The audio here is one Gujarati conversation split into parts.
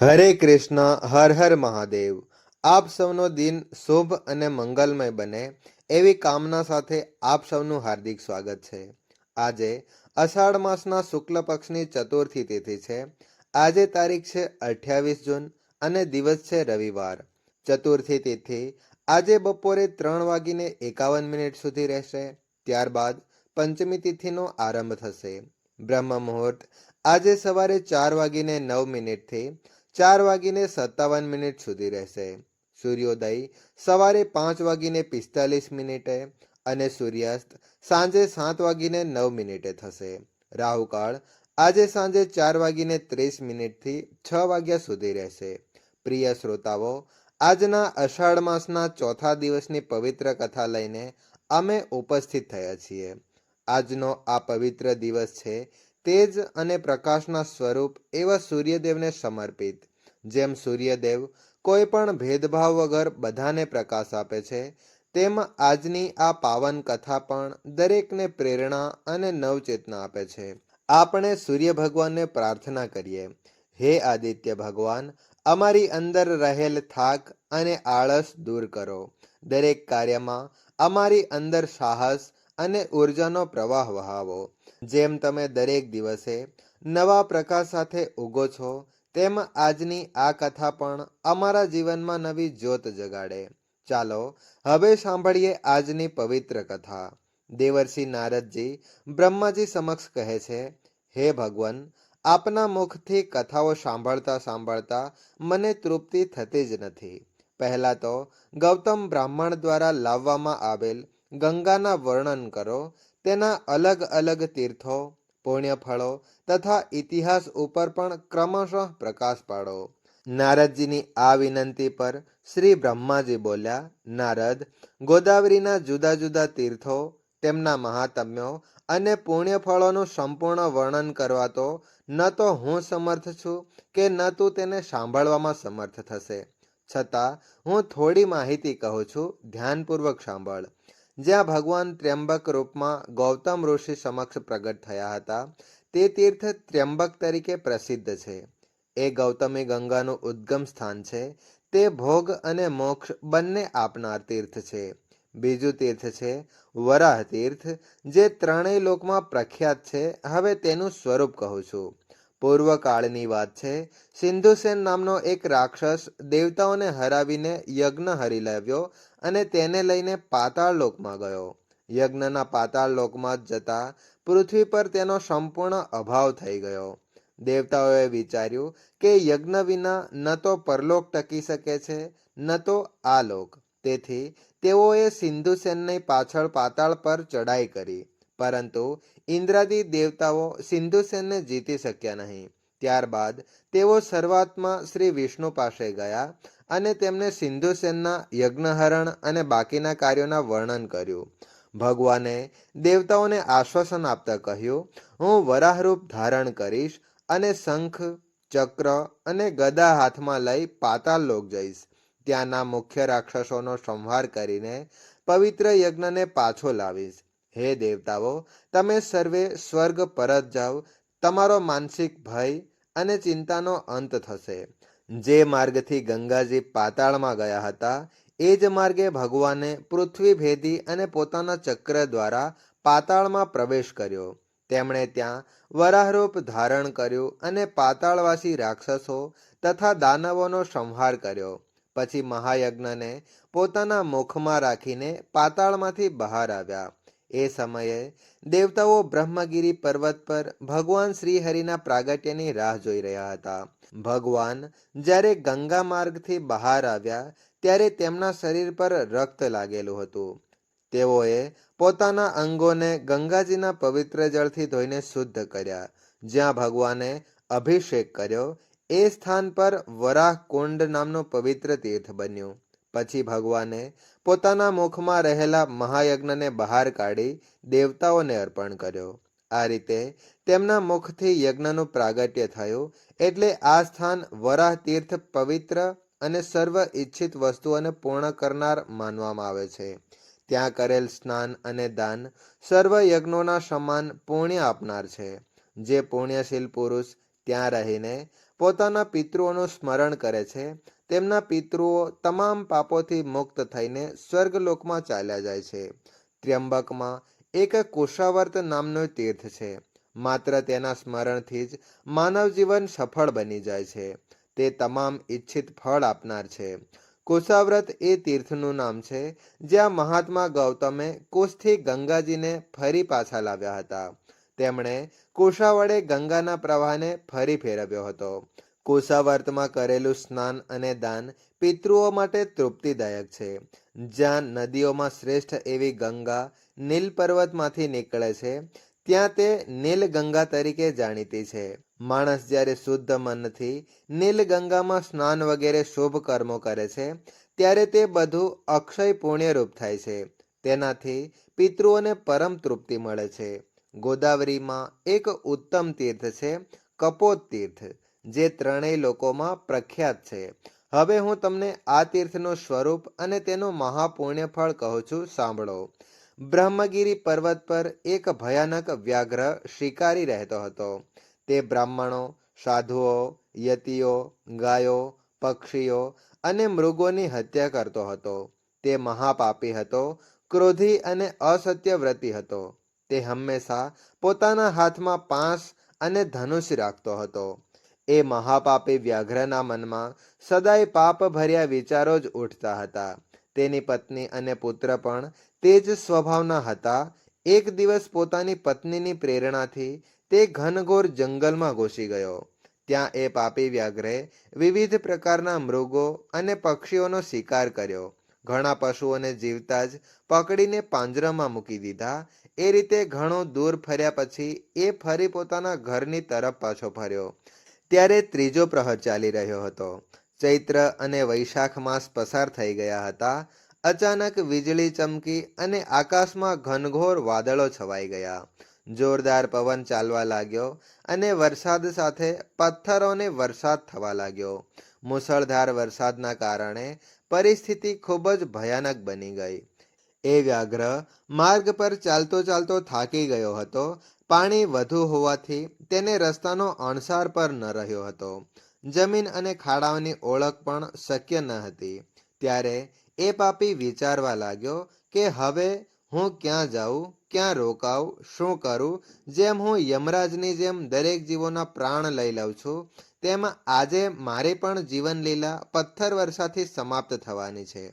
હરે કૃષ્ણ, હર હર મહાદેવ. આપ સૌનો દિન શુભ અને મંગલમય બને એવી કામના સાથે આપ સૌનું હાર્દિક સ્વાગત છે. આજે અષાઢ માસના શુક્લ પક્ષની ચતુર્થી તિથિ છે. આજે તારીખ છે અઠ્યાવીસ જૂન અને દિવસ છે રવિવાર. ચતુર્થી તિથિ આજે બપોરે ત્રણ વાગીને એકાવન મિનિટ સુધી રહેશે. ત્યારબાદ પંચમી તિથિનો આરંભ થશે. બ્રહ્મ મુહૂર્ત આજે સવારે ચાર વાગીને નવ મિનિટથી ચાર વાગીને સત્તાવન મિનિટ સુધી રહેશે. સૂર્યોદય સવારે પાંચ વાગીને પિસ્તાલીસ મિનિટે અને સૂર્યાસ્ત સાંજે સાત વાગીને નવ મિનિટે થશે. રાહુકાળ આજે સાંજે ચાર વાગીને ત્રીસ મિનિટથી છ વાગ્યા સુધી રહેશે. પ્રિય શ્રોતાઓ, આજના અષાઢ માસના ચોથા દિવસની પવિત્ર કથા લઈને અમે ઉપસ્થિત થયા છીએ. આજનો આ પવિત્ર દિવસ છે તેજ અને પ્રકાશના સ્વરૂપ એવા સૂર્યદેવને સમર્પિત, જેમ સૂર્યદેવ કોઈ પણ ભેદભાવ વગર બધાને પ્રકાશ આપે છે, તેમ આજની આ પાવન કથા પણ દરેકને પ્રેરણા અને નવચેતના આપે છે. આપણે સૂર્ય ભગવાનને પ્રાર્થના કરીએ, હે આદિત્ય ભગવાન, અમારી અંદર રહેલ થાક અને આળસ દૂર કરો. દરેક કાર્યમાં અમારી અંદર સાહસ અને ઉર્જાનો પ્રવાહ વહાવો. જેમ તમે દરેક દિવસે નવા પ્રકાશ સાથે ઉગો છો, તેમ આજની આ કથા પણ અમારા જીવનમાં નવી જ્યોત જગાડે. ચાલો, હવે સાંભળીએ આજની પવિત્ર કથા. દેવર્ષિ નારદજી બ્રહ્માજી સમક્ષ કહે છે, હે ભગવાન, આપના મુખથી કથાઓ સાંભળતા સાંભળતા મને તૃપ્તિ થતી જ નથી. પહેલા તો ગૌતમ બ્રાહ્મણ દ્વારા લાવવામાં આવેલ ગંગાના વર્ણન કરો તેના અલગ અલગ તીર્થો, પુણ્યફળો તથા ઇતિહાસ ઉપર પણ ક્રમશઃ પ્રકાશ પાડો. નારદજીની આ વિનંતી પર શ્રી બ્રહ્માજી બોલ્યા, નારદ, ગોદાવરીના જુદા જુદા તીર્થો, તેમના મહાત્મ્યો અને પુણ્યફળોનું સંપૂર્ણ વર્ણન કરવા તો ન તો હું સમર્થ છું કે ન તું તેને સાંભળવામાં સમર્થ થશે. છતાં હું થોડી માહિતી કહું છું, ધ્યાનપૂર્વક સાંભળ. જ્યાં ભગવાન ત્ર્યંબક રૂપમાં ગૌતમ ઋષિ સમક્ષ પ્રગટ થયા હતા, તે તીર્થ ત્ર્યંબક તરીકે પ્રસિદ્ધ છે. એ ગૌતમી ગંગાનું ઉદ્ગમ સ્થાન છે. તે ભોગ અને મોક્ષ બંને આપનાર તીર્થ છે. બીજું તીર્થ છે વરાહ તીર્થ, જે ત્રણેય લોકમાં પ્રખ્યાત છે. હવે તેનું સ્વરૂપ કહું છું. પૂર્વકાળની વાત છે. સિંધુસેન નામનો એક રાક્ષસ દેવતાઓને હરાવીને યજ્ઞ હરી લાવ્યો અને તેને લઈને પાતાળ લોકમાં ગયો. યજ્ઞના પાતાળ લોકમાં જતા પૃથ્વી પર તેનો સંપૂર્ણ અભાવ થઈ ગયો. દેવતાઓએ વિચાર્યું કે યજ્ઞ વિના ન તો પરલોક ટકી શકે છે, ન તો આ લોક તેથી તેઓએ સિંધુસેનની પાછળ પાતાળ પર ચડાઈ કરી. પરંતુ ઇન્દ્રાદી દેવતાઓ સિંધુસેનને જીતી શક્યા નહીં. ત્યારબાદ તેઓ શરૂઆતમાં શ્રી વિષ્ણુ પાસે ગયા અને તેમને સિંધુસેનના યજ્ઞહરણ અને બાકીના કાર્યોના વર્ણન કર્યું. ભગવાને દેવતાઓને આશ્વાસન આપતા કહ્યું, હું વરાહરૂપ ધારણ કરીશ અને શંખ, ચક્ર અને ગદા હાથમાં લઈ પાતાળ લોક જઈશ. ત્યાંના મુખ્ય રાક્ષસોનો સંહાર કરીને પવિત્ર યજ્ઞને પાછો લાવીશ. હે દેવતાઓ, તમે સર્વે સ્વર્ગ પરત જાઓ, તમારો માનસિક ભય અને ચિંતાનો અંત થશે. જે માર્ગથી ગંગાજી પાતાળમાં ગયા હતા, એ જ માર્ગે ભગવાને પૃથ્વી ભેદી અને પોતાના ચક્ર દ્વારા પાતાળમાં પ્રવેશ કર્યો. તેમણે ત્યાં વરાહરૂપ ધારણ કર્યું અને પાતાળવાસી રાક્ષસો તથા દાનવોનો સંહાર કર્યો. પછી મહાયજ્ઞને પોતાના મુખમાં રાખીને પાતાળમાંથી બહાર આવ્યા. એ સમયે દેવતાઓ બ્રહ્મગીરી પર્વત પર ભગવાન શ્રીહરિના પ્રાગટ્યની રાહ જોઈ રહ્યા હતા. ભગવાન જ્યારે ગંગા માર્ગથી બહાર આવ્યા, ત્યારે તેમના શરીર પર રક્ત લાગેલું હતું. તેઓએ પોતાના અંગોને ગંગાજીના પવિત્ર જળથી ધોઈને શુદ્ધ કર્યા. જ્યાં ભગવાને અભિષેક કર્યો, એ સ્થાન પર વરાહ કુંડ નામનું પવિત્ર તીર્થ બન્યું. પછી ભગવાને પોતાના મુખમાં રહેલા મહાયજ્ઞને બહાર કાઢી દેવતાઓને અર્પણ કર્યો. આ રીતે તેમના મુખથી યજ્ઞનું પ્રાગટ્ય થયું એટલે આ સ્થાન વરાહ તીર્થ પવિત્ર અને સર્વ ઈચ્છિત વસ્તુઓને પૂર્ણ કરનાર માનવામાં આવે છે. ત્યાં કરેલ સ્નાન અને દાન સર્વ યજ્ઞોના સમાન પુણ્ય આપનાર છે. જે પુણ્યશીલ પુરુષ ત્યાં રહીને પોતાના પિતૃઓનું સ્મરણ કરે છે. તેમના પિતૃઓ તમામ પાપોથી મુક્ત થઈને સ્વર્ગલોકમાં ચાલ્યા જાય છે. ત્ર્યંબકમાં એક કુશાવર્ત નામનું તીર્થ છે. માત્ર તેના સ્મરણથી જ માનવ જીવન સફળ બની જાય છે. તે તમામ ઈચ્છિત ફળ આપનાર છે. કુશાવ્રત એ તીર્થનું નામ છે, જ્યાં મહાત્મા ગૌતમે કુશથી ગંગાજીને ફરી પાછા લાવ્યા હતા. તેમણે કુશા વડે ગંગાના પ્રવાહને ફરી ફેરવ્યો હતો. કુશાવર્તમાં કરેલું સ્નાન અને દાન પિતૃઓ માટે તૃપ્તિદાયક છે. જ્યાં નદીઓમાં શ્રેષ્ઠ એવી ગંગા નીલ પર્વતમાંથી નીકળે છે, ત્યાં તે નીલ ગંગા તરીકે જાણીતી છે. માણસ જ્યારે શુદ્ધ મનથી નીલ ગંગામાં સ્નાન વગેરે શુભ કર્મો કરે છે, ત્યારે તે બધું અક્ષય પુણ્યરૂપ થાય છે. તેનાથી પિતૃઓને પરમ તૃપ્તિ મળે છે. ગોદાવરીમાં એક ઉત્તમ તીર્થ છે, કપોત તીર્થ, જે ત્રણેય લોકોમાં પ્રખ્યાત છે. હવે હું તમને આ તીર્થનું સ્વરૂપ અને તેનું મહાપુણ્ય ફળ કહું છું, સાંભળો. બ્રહ્મગીરી પર્વત પર એક ભયાનક વ્યાઘ્ર શિકારી રહેતો હતો. તે બ્રાહ્મણો, સાધુઓ, યતિઓ, ગાયો, પક્ષીઓ અને મૃગોની હત્યા કરતો હતો. તે મહાપાપી હતો, ક્રોધી અને અસત્યવ્રતી હતો. તે હંમેશા પોતાના હાથમાં પાંસ અને ધનુષ રાખતો હતો. એ મહાપાપી વ્યાઘ્રના મનમાં સદાય પાપ ભર્યા વિચારો જ ઉઠતા હતા. તેની પત્ની અને પુત્ર પણ તે જ સ્વભાવના હતા. એક દિવસ પોતાની પત્નીની પ્રેરણાથી તે ઘનઘોર જંગલમાં ઘૂસી ગયો. ત્યાં એ પાપી વ્યાઘ્રે વિવિધ પ્રકારના મૃગો અને પક્ષીઓનો શિકાર કર્યો. ઘણા પશુઓને જીવતા જ પકડીને પાંજરામાં મૂકી દીધા. એ રીતે ઘણો દૂર ફર્યા પછી એ ફરી પોતાના ઘરની તરફ પાછો ફર્યો. ત્યારે ત્રીજો પ્રહર ચાલી રહ્યો હતો. ચૈત્ર અને વૈશાખ માસ પસાર થઈ ગયા હતા. અચાનક વીજળી ચમકી અને આકાશમાં ઘનઘોર વાદળો છવાઈ ગયા. જોરદાર પવન ચાલવા લાગ્યો અને વરસાદ સાથે પથ્થરોને વરસાદ થવા લાગ્યો. મુસળધાર વરસાદના કારણે પરિસ્થિતિ ખૂબ જ ભયાનક બની ગઈ. એ વ્યાઘ્ર માર્ગ પર ચાલતો ચાલતો થાકી ગયો હતો. પાણી વધુ હોવાથી તેને રસ્તાનો અણસાર પર ન રહ્યો હતો. જમીન અને ખાડાઓની ઓળખ પણ શક્ય ન હતી. ત્યારે એ પાપી વિચારવા લાગ્યો કે હવે હું ક્યાં જાઉં, ક્યાં રોકાઉં, શું કરું? જેમ હું યમરાજની જેમ દરેક જીવોના પ્રાણ લઈ લઉં છું, તેમ આજે મારી પણ જીવનલીલા પથ્થર વર્ષાથી સમાપ્ત થવાની છે.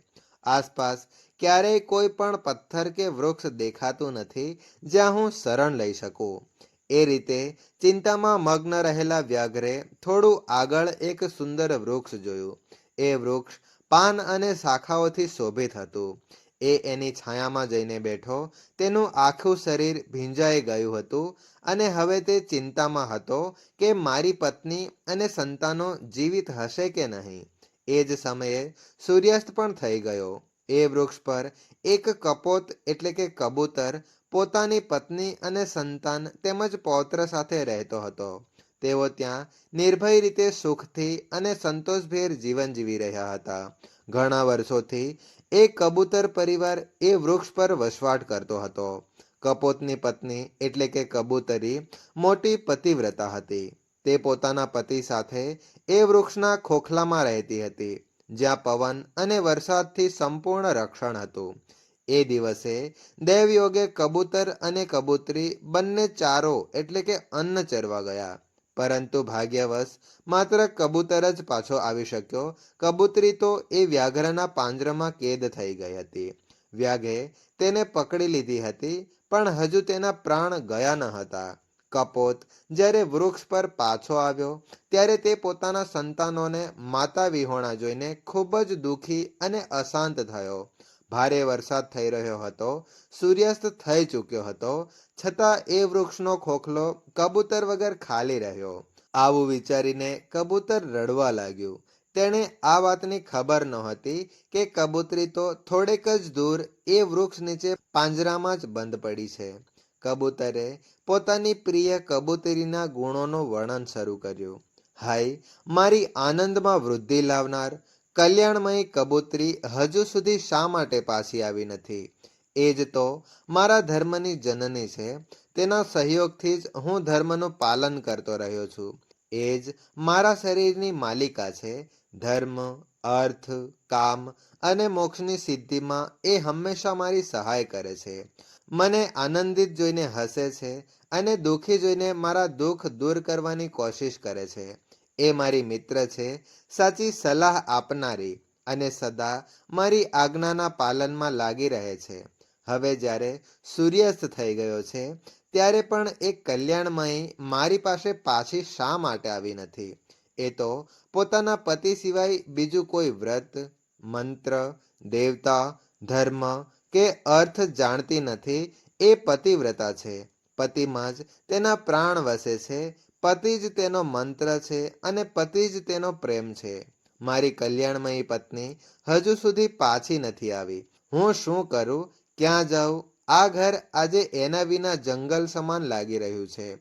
આસપાસ ક્યારેય કોઈ પણ પથ્થર કે વૃક્ષ દેખાતું નથી જ્યાં હું શરણ લઈ શકું. એ રીતે ચિંતામાં મગ્ન રહેલા વ્યાઘ્રે થોડું આગળ એક સુંદર વૃક્ષ જોયું. એ વૃક્ષ પાન અને શાખાઓથી શોભિત હતું. એ એની છાયામાં જઈને બેઠો, તેનું આખું શરીર ભીંજાઈ ગયું હતું અને હવે તે ચિંતામાં હતો કે મારી પત્ની અને સંતાનો જીવિત હશે કે નહીં. એ જ સમયે સૂર્યાસ્ત પણ થઈ ગયો. એ વૃક્ષ પર એક કપોત એટલે કે કબૂતર પોતાની પત્ની અને સંતાન તેમજ પૌત્ર સાથે રહેતો હતો. તેઓ ત્યાં નિર્ભય રીતે સુખથી અને સંતોષભેર જીવન જીવી રહ્યા હતા. ઘણા વર્ષોથી એ કબૂતર પરિવાર એ વૃક્ષ પર વસવાટ કરતો હતો. કપોતની પત્ની એટલે કે કબૂતરી મોટી પતિવ્રતા હતી. તે પોતાના પતિ સાથે એ વૃક્ષના ખોખલામાં રહેતી હતી. જ્યાં પવન અને વરસાદથી સંપૂર્ણ રક્ષણ હતું. એ દિવસે દેવયોગે કબૂતર અને કબૂતરી બંને ચારો એટલે કે અન્ન ચરવા ગયા. પરંતુ ભાગ્યવશ માત્ર કબૂતર જ પાછો આવી શક્યો. કબૂતરી તો એ વ્યાઘ્રના પાંજરામાં કેદ થઈ ગઈ હતી. વ્યાઘે તેને પકડી લીધી હતી, પણ હજુ તેના પ્રાણ ગયા ન હતા. કપોત જ્યારે વૃક્ષ પર પાછો આવ્યો, ત્યારે તે પોતાના સંતાનોને માતા વિહોણા જોઈને ખૂબ જ દુઃખી અને અશાંત થયો. ભારે વરસાદ થઈ રહ્યો હતો, સૂર્યાસ્ત થઈ ચૂક્યો હતો, છતાં એ વૃક્ષનો ખોખલો કબૂતર વગર ખાલી રહ્યો. આવું વિચારીને કબૂતર રડવા લાગ્યું. તેણે આ વાતની ખબર નહોતી કે કબૂતરી તો થોડેક જ દૂર એ વૃક્ષ નીચે પાંજરામાં જ બંધ પડી છે. કબૂતરે પોતાની પ્રિય કબૂતરીના ગુણોનું વર્ણન શરૂ કર્યું. હાય, મારી આનંદમાં વૃદ્ધિ લાવનાર, કલ્યાણમય કબૂતરી હજુ સુધી શા માટે પાછી આવી નથી? એ જ તો મારા ધર્મની જનની છે. તેના સહયોગથી જ હું ધર્મનું પાલન કરતો રહ્યો છું. એ જ મારા શરીરની માલિકા છે. ધર્મ, અર્થ, કામ અને મોક્ષની સિદ્ધિમાં એ હંમેશા મારી સહાય કરે છે. મને આનંદિત જોઈને હસે છે અને દુઃખી જોઈને મારા દુઃખ દૂર કરવાની કોશિશ કરે છે. એ મારી મિત્ર છે, સાચી સલાહ આપનારી અને સદા મારી આજ્ઞાના પાલનમાં લાગી રહે છે. હવે જ્યારે સૂર્યાસ્ત થઈ ગયો છે, ત્યારે પણ એ કલ્યાણમય મારી પાસે પાછી શા માટે આવી નથી? એ તો પોતાના પતિ સિવાય બીજું કોઈ વ્રત, મંત્ર, દેવતા, ધર્મ કે અર્થ જાણતી નથી એ પતિવ્રતા છે. પતિમાં જ તેના પ્રાણ વસે છે, પતિ જ તેનો મંત્ર છે અને પતિ જ તેનો પ્રેમ છે. મારી કલ્યાણમયી પત્ની હજુ સુધી પાછી નથી આવી. હું શું કરું, ક્યાં જાઉં? આ ઘર આજે એના વિના જંગલ સમાન લાગી રહ્યું છે.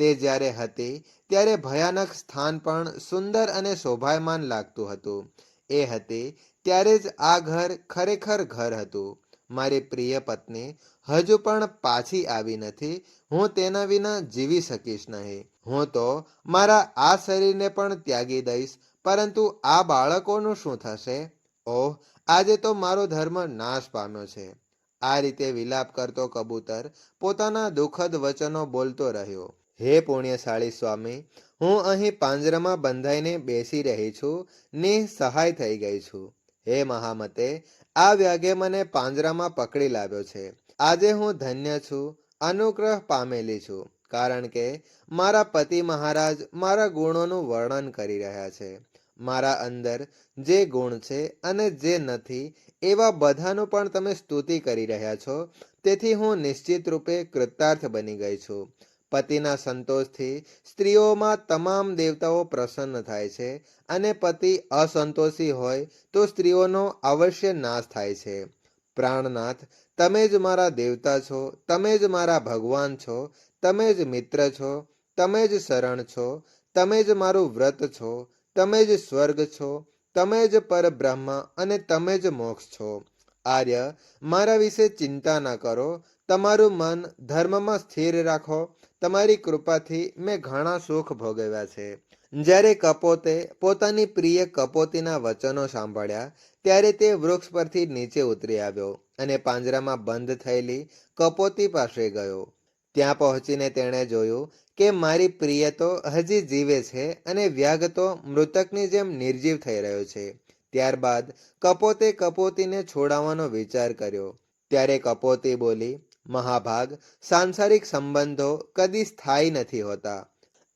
તે જ્યારે હતી, ત્યારે ભયાનક સ્થાન પણ સુંદર અને શોભાયમાન લાગતું હતું. એ હતી, ત્યારે જ આ ઘર ખરેખર ઘર હતું. મારી પ્રિય પત્ની હજુ પણ પાછી આવી નથી. હું તેના વિના જીવી શકીશ નહીં. હું તો મારા આ શરીરને પણ ત્યાગી દઈશ. પરંતુ આ બાળકોનું શું થશે? ઓહ, આજે તો મારો ધર્મ નાશ પામ્યો છે. આ રીતે વિલાપ કરતો કબૂતર પોતાના દુઃખદ વચનો બોલતો રહ્યો. હે પુણ્યશાળી સ્વામી, હું અહીં પાંજરામાં બંધાઈને બેસી રહી છું નિસહાય થઈ ગઈ છું. હે મહામતે, આ વ્યાગે મને પાંજરામાં પકડી લાવ્યો છે. આજે હું ધન્ય છું, અનુગ્રહ પામેલી છું, કારણ કે મારા પતિ મહારાજ મારા ગુણોનું વર્ણન કરી રહ્યા છે. મારા અંદર જે ગુણ છે અને જે નથી, એવા બધાનું પણ તમે સ્તુતિ કરી રહ્યા છો, તેથી હું નિશ્ચિત રૂપે કૃતાર્થ બની ગઈ છું. પતિના સંતોષથી સ્ત્રીઓમાં તમામ દેવતાઓ પ્રસન્ન થાય છે અને પતિ અસંતોષી હોય તો સ્ત્રીઓનો અવશ્ય નાશ થાય છે. પ્રાણનાથ, તમે જ મારા દેવતા છો, તમે જ મારા ભગવાન છો, તમે જ મિત્ર છો, તમે જ શરણ છો, તમે જ મારું વ્રત છો, તમે જ સ્વર્ગ છો, તમે જ પરબ્રહ્મ અને તમે જ મોક્ષ છો. આર્ય, મારા વિશે ચિંતા ન કરો, તમારું મન ધર્મમાં સ્થિર રાખો તમારી કૃપાથી મેં ઘણા સુખ ભોગવ્યા છે. જ્યારે કપોતે પોતાની પ્રિય કપોતીના વચનો સાંભળ્યા, ત્યારે તે વૃક્ષ પરથી નીચે ઉતરી આવ્યો અને પાંજરામાં બંધ થયેલી કપોતી પાસે ગયો. ત્યાં પહોંચીને તેણે જોયું કે મારી પ્રિય તો હજી જીવે છે અને વ્યાગ તો મૃતકની જેમ નિર્જીવ થઈ રહ્યો છે. ત્યારબાદ કપોતે કપોતીને છોડાવવાનો વિચાર કર્યો. ત્યારે કપોતી બોલી મહાભાગ સાંસારિક સંબંધો કદી સ્થાયી નથી હોતા.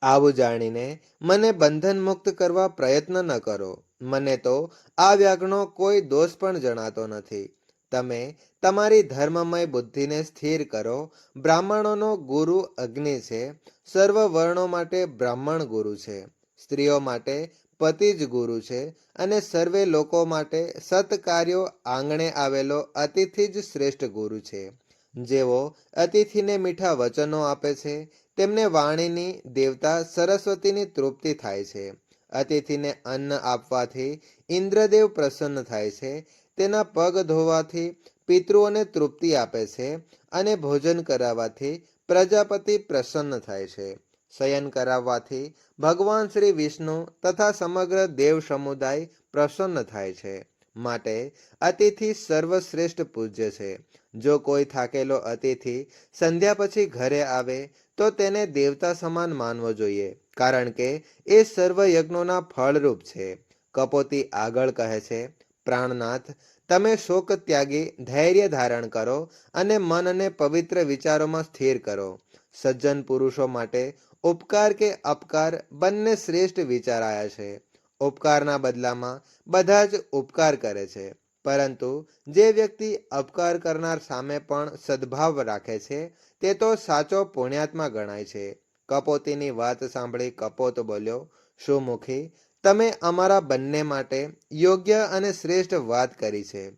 આવું જાણીને મને બંધન મુક્ત કરવા પ્રયત્ન ન કરો. મને તો આ વ્યાગનો કોઈ દોષ પણ જણાતો નથી. તમે તમારી ધર્મમય બુદ્ધિને સ્થિર કરો. બ્રાહ્મણોનો ગુરુ અગ્નિ છે. સર્વ વર્ણો માટે બ્રાહ્મણ ગુરુ છે. સ્ત્રીઓ માટે પતિ જ ગુરુ છે અને સર્વે લોકો માટે સત્કાર્યો આંગણે આવેલો અતિથિ જ શ્રેષ્ઠ ગુરુ છે. જેઓ અતિથિને મીઠા વચનો આપે છે, તેમને વાણીની દેવતા સરસ્વતીની તૃપ્તિ થાય છે. અતિથિને અન્ન આપવાથી ઇન્દ્રદેવ પ્રસન્ન થાય છે, તેના પગ ધોવાથી પિતૃઓને તૃપ્તિ આપે છે અને ભોજન કરાવવાથી પ્રજાપતિ પ્રસન્ન થાય છે. શયન કરાવવાથી ભગવાન શ્રી વિષ્ણુ તથા સમગ્ર દેવ સમુદાય પ્રસન્ન થાય છે. માટે અતિથિ સર્વશ્રેષ્ઠ પૂજ્ય છે. જો કોઈ થાકેલો અતિથિ સંધ્યા પછી ઘરે આવે, તો તેને દેવતા સમાન માનવો જોઈએ, કારણ કે એ સર્વ યજ્ઞોના ફળરૂપ છે. કપોતી આગળ કહે છે, પ્રાણનાથ, તમે શોક ત્યાગી ધૈર્ય ધારણ કરો અને મનને પવિત્ર વિચારોમાં સ્થિર કરો. સજ્જન પુરુષો માટે ઉપકાર કે અપકાર બંને શ્રેષ્ઠ વિચારાયા છે. ઉપકારના બદલામાં બધા જ ઉપકાર કરે છે. પરંતુ જે વ્યક્તિ અપકાર કરનાર સામે પણ સદભાવ રાખે છે, તે તો સાચો પુણ્યાત્મા ગણાય છે. કપોતીની વાત સાંભળી કપોત બોલ્યો સુમુખી તમે અમારા બંને માટે યોગ્ય અને શ્રેષ્ઠ વાત કરી છે.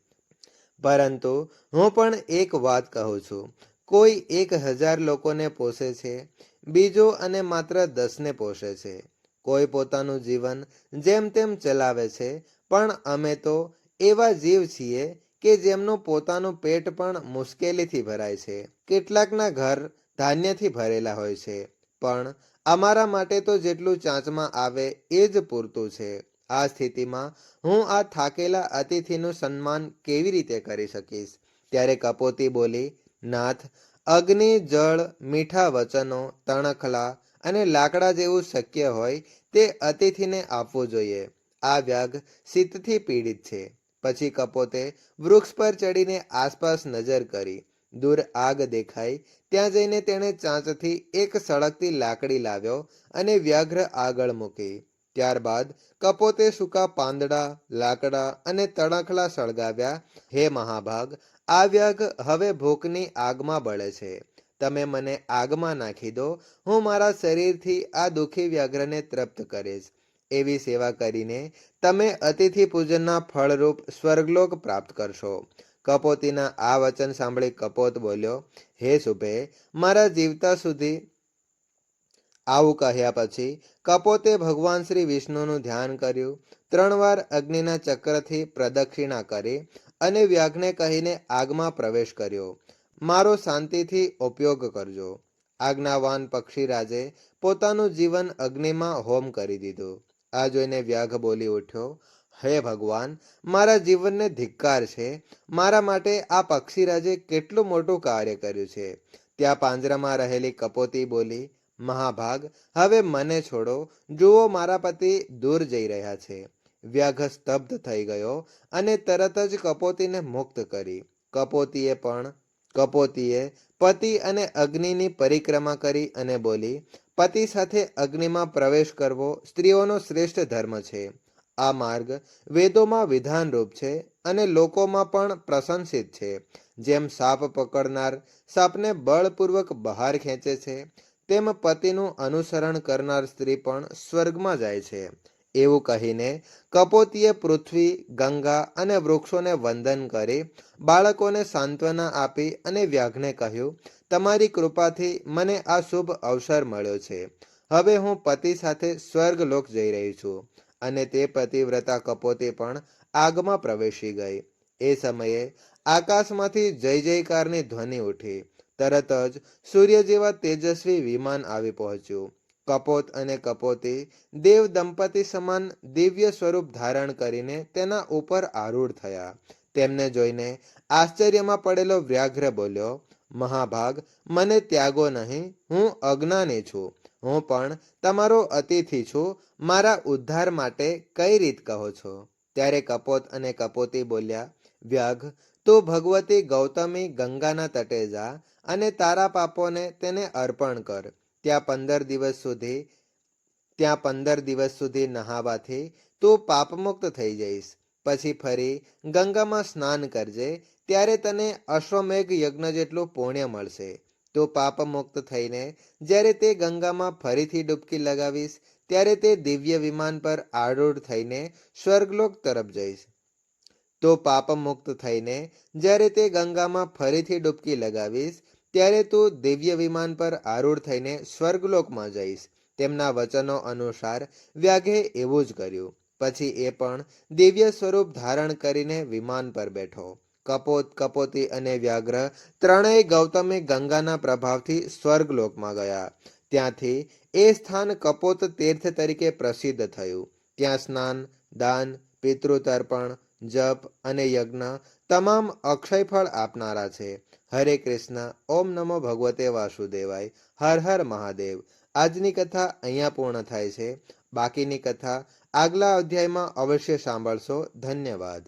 પરંતુ હું પણ એક વાત કહું છું. કોઈ એક હજાર લોકોને પોષે છે, બીજો અને માત્ર દસને પોષે છે. કોઈ પોતાનું જીવન જેમ તેમ ચલાવે છે, પણ અમે તો એવા જીવ છીએ કે જેમનું પોતાનું પેટ પણ મુશ્કેલીથી ભરાય છે. કેટલાકના ઘર ધાન્યથી ભરેલા હોય છે, પણ અમારા માટે તો જેટલું ચાંચમાં આવે એ જ પૂરતું છે. આ સ્થિતિમાં હું આ થાકેલા અતિથિનું સન્માન કેવી રીતે કરી શકીશ? ત્યારે કપોતી બોલી, નાથ, અગ્નિ, જળ, મીઠા વચનો, તણખલા અને લાકડા જેવું શક્ય હોય તે અતિથિને આપવું જોઈએ. આ વ્યાઘ શીતથી પીડિત છે. પછી કપોતે વૃક્ષ પર ચડીને આસપાસ નજર કરી. દૂર આગ દેખાઈ, ત્યાં જઈને તેણે ચાંચથી એક સળગતી લાકડી લાવ્યો અને વ્યાઘ્ર આગળ મૂકી. ત્યારબાદ કપોતે સૂકા પાંદડા, લાકડા અને તણખલા સળગાવ્યા. હે મહાભાગ, આ વ્યાઘ હવે ભૂખની આગમાં બળે છે. તમે મને આગમાં નાખી દો. હું મારા શરીરથી આ દુઃખી વ્યાઘ્રને તૃપ્ત કરીશ. એવી સેવા કરીને તમે અતિથિ પૂજનના ફળરૂપ સ્વર્ગલોક પ્રાપ્ત કરશો. કપોતીના આ વચન સાંભળી કપોત બોલ્યો, હે શુભે મારા જીવતા સુધી આવું કહ્યા પછી કપોતે ભગવાન શ્રી વિષ્ણુનું ધ્યાન કર્યું. ત્રણ વાર અગ્નિના ચક્રથી પ્રદક્ષિણા કરી અને વ્યાઘ્ને કહીને આગમાં પ્રવેશ કર્યો. મારો શાંતિથી ઉપયોગ કરજો. આજ્ઞાવાન પક્ષીરાજે પોતાનું જીવન અગ્નિમાં હોમ કરી દીધું. આ જોઈને વ્યાઘ બોલી ઉઠ્યો, હે ભગવાન, મારા જીવનને ધિક્કાર છે. મારા માટે આ પક્ષીરાજે કેટલું મોટું કાર્ય કર્યું છે. ત્યાં પાંજરામાં રહેલી કપોતી બોલી, મહાભાગ, હવે મને છોડો. જુઓ, મારા પતિ દૂર જઈ રહ્યા છે. વ્યાઘ સ્તબ્ધ થઈ ગયો અને તરત જ કપોતીને મુક્ત કરી. કપોતીએ પણ કપોતીએ પતિ અને અગ્નિની પરિક્રમા કરી અને બોલી, પતિ સાથે અગ્નિમાં પ્રવેશ કરવો સ્ત્રીઓનો શ્રેષ્ઠ ધર્મ છે. આ માર્ગ વેદોમાં વિધાનરૂપ છે અને લોકોમાં પણ પ્રશંસિત છે. જેમ સાપ પકડનાર સાપને બળપૂર્વક બહાર ખેંચે છે, તેમ પતિનું અનુસરણ કરનાર સ્ત્રી પણ સ્વર્ગમાં જાય છે. એવું કહીને કપોતીએ પૃથ્વી, ગંગા અને વૃક્ષોને વંદન કરી, બાળકોને સાંત્વના આપી અને વ્યાઘને કહ્યું, તમારી કૃપાથી મને આ શુભ અવસર મળ્યો છે. હવે હું પતિ સાથે સ્વર્ગલોક જઈ રહી છું. અને તે પતિવ્રતા કપોતી પણ આગમાં પ્રવેશી ગઈ. એ સમયે આકાશમાંથી જય જયકારની ધ્વનિ ઉઠી. તરત જ સૂર્ય જેવા તેજસ્વી વિમાન આવી પહોંચ્યું. કપોત અને કપોતી દેવ દંપતી સમાન દિવ્ય સ્વરૂપ ધારણ કરીને તેના ઉપર આરૂઢ થયા. તેમને જોઈને આશ્ચર્યમાં પડેલો વ્યાઘ્ર બોલ્યો, મહાભાગ, મને ત્યાગો નહીં, હું અજ્ઞાની છું. હું પણ તમારો અતિથિ છું. મારા ઉદ્ધાર માટે કઈ રીત કહો છો? ત્યારે કપોત અને કપોતી બોલ્યા વ્યાઘ તું ભગવતી ગૌતમી ગંગાના તટે જા અને તારા પાપોને તેને અર્પણ કર. ત્યાં પંદર દિવસ સુધી, ત્યાં પંદર દિવસ સુધી નહાવાથી તું પાપમુક્ત થઈ જઈશ. પછી ફરી ગંગામાં સ્નાન કરજે, ત્યારે તને અશ્વમેઘ યજ્ઞ જેટલું પુણ્ય મળશે. તો પાપમુક્ત થઈને જ્યારે તે ગંગામાં ફરીથી ડૂબકી લગાવીશ, ત્યારે તે દિવ્ય વિમાન પર આરૂઢ થઈને સ્વર્ગલોક તરફ જઈશ. તો પાપમુક્ત થઈને જ્યારે તે ગંગામાં ફરીથી ડૂબકી લગાવીશ ત્યારે તું દિવ્ય વિમાન પર આરૂઢ થઈને સ્વર્ગલોકમાં જઈશ. તેમના વચનો અનુસાર વ્યાઘે એવું જ કર્યું. પછી એ પણ દિવ્ય સ્વરૂપ ધારણ કરીને વિમાન પર બેઠો. કપોત, કપોતી અને વ્યાઘ્ર ત્રણેય ગૌતમી ગંગાના પ્રભાવથી સ્વર્ગલોકમાં ગયા. ત્યાંથી એ સ્થાન કપોત તીર્થ તરીકે પ્રસિદ્ધ થયું. ત્યાં સ્નાન, દાન, પિતૃતર્પણ જપ અને યજ્ઞ તમામ અક્ષય ફળ આપનારા છે. હરે કૃષ્ણ, ઓમ નમો ભગવતે વાસુદેવાય, હર હર મહાદેવ. આજની કથા અહીંયા પૂર્ણ થાય છે. બાકીની કથા આગલા અધ્યાયમાં અવશ્ય સાંભળશો. ધન્યવાદ.